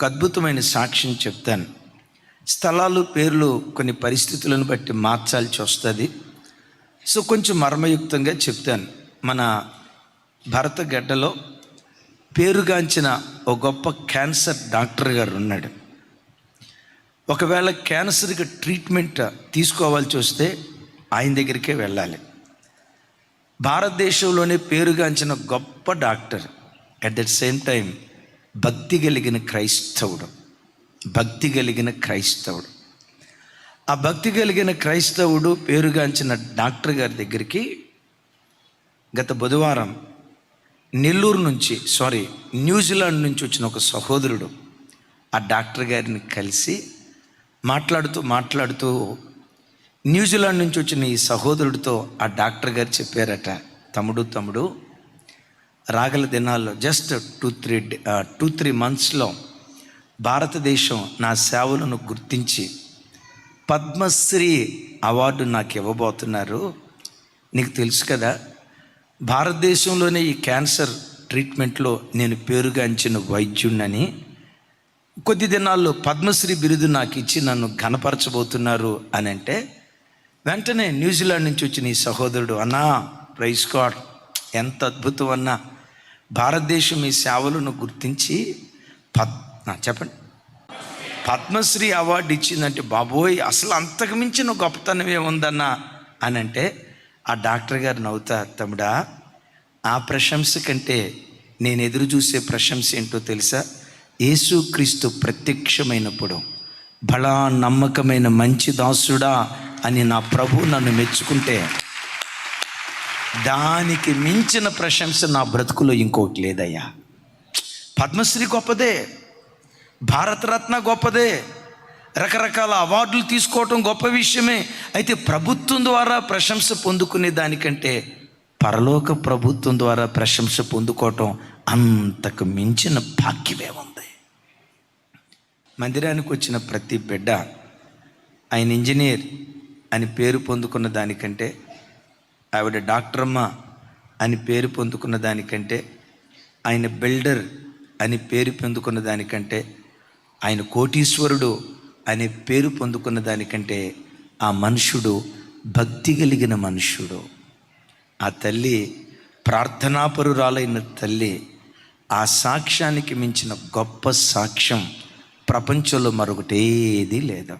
ఒక అద్భుతమైన సాక్ష్యం చెప్తాను. స్థలాలు పేర్లు కొన్ని పరిస్థితులను బట్టి మార్చాల్సి వస్తుంది. సో కొంచెం మర్మయుక్తంగా చెప్తాను. మన భరత గడ్డలో పేరుగాంచిన ఒక గొప్ప క్యాన్సర్ డాక్టర్ గారు ఉన్నాడు. ఒకవేళ క్యాన్సర్కి ట్రీట్మెంట్ తీసుకోవాల్సి వస్తే ఆయన దగ్గరికే వెళ్ళాలి. భారతదేశంలోనే పేరుగాంచిన గొప్ప doctor. At that same time భక్తి కలిగిన క్రైస్తవుడు. భక్తి కలిగిన క్రైస్తవుడు. ఆ భక్తి కలిగిన క్రైస్తవుడు పేరుగాంచిన డాక్టర్ గారి దగ్గరికి గత బుధవారం నెల్లూరు నుంచి సారీ న్యూజిలాండ్ నుంచి వచ్చిన ఒక సహోదరుడు ఆ డాక్టర్ గారిని కలిసి మాట్లాడుతూ మాట్లాడుతూ న్యూజిలాండ్ నుంచి వచ్చిన ఈ సహోదరుడితో ఆ డాక్టర్ గారు చెప్పారట తమ్ముడు తమ్ముడు రాగల దినాల్లో just two three two three మంత్స్లో భారతదేశం నా సేవలను గుర్తించి పద్మశ్రీ అవార్డు నాకు ఇవ్వబోతున్నారు. నీకు తెలుసు కదా భారతదేశంలోనే ఈ క్యాన్సర్ ట్రీట్మెంట్లో నేను పేరుగాంచిన వైద్యుణ్ణని కొద్ది దినాల్లో పద్మశ్రీ బిరుదు నాకు ఇచ్చి నన్ను ఘనపరచబోతున్నారు అని అంటే వెంటనే న్యూజిలాండ్ నుంచి వచ్చిన ఈ సహోదరుడు అన్నా ప్రైస్ గాడ్ ఎంత అద్భుతం అన్నా భారతదేశం ఈ సేవలను గుర్తించి పద్ చెప్పండి. పద్మశ్రీ అవార్డు ఇచ్చిందంటే బాబోయ్ అసలు అంతకు మించిన గొప్పతనం ఏముందన్న అని అంటే ఆ డాక్టర్ గారు నవ్వుతా తమ్ముడా ఆ ప్రశంస కంటే నేను ఎదురు చూసే ప్రశంస ఏంటో తెలుసా? యేసుక్రీస్తు ప్రత్యక్షమైనప్పుడు బలా నమ్మకమైన మంచి దాసుడా అని నా ప్రభు నన్ను మెచ్చుకుంటే దానికి మించిన ప్రశంస నా బ్రతుకులో ఇంకోటి లేదయ్యా. పద్మశ్రీ గొప్పదే భారతరత్న గొప్పదే రకరకాల అవార్డులు తీసుకోవటం గొప్ప విషయమే. అయితే ప్రభుత్వం ద్వారా ప్రశంస పొందుకునే దానికంటే పరలోక ప్రభుత్వం ద్వారా ప్రశంస పొందుకోవటం అంతకు మించిన భాగ్యమే ఉంది. మందిరానికి వచ్చిన ప్రతి బిడ్డ ఆయన ఇంజనీర్ అని పేరు పొందుకున్న దానికంటే ఆవిడ డాక్టరమ్మ అని పేరు పొందుకున్న దానికంటే ఆయన బిల్డర్ అని పేరు పొందుకున్న దానికంటే ఆయన కోటీశ్వరుడు అనే పేరు పొందుకున్న దానికంటే ఆ మనుషుడు భక్తి కలిగిన మనుషుడు ఆ తల్లి ప్రార్థనాపరురాలైన తల్లి ఆ సాక్ష్యానికి మించిన గొప్ప సాక్ష్యం ప్రపంచంలో మరొకటేది లేదు?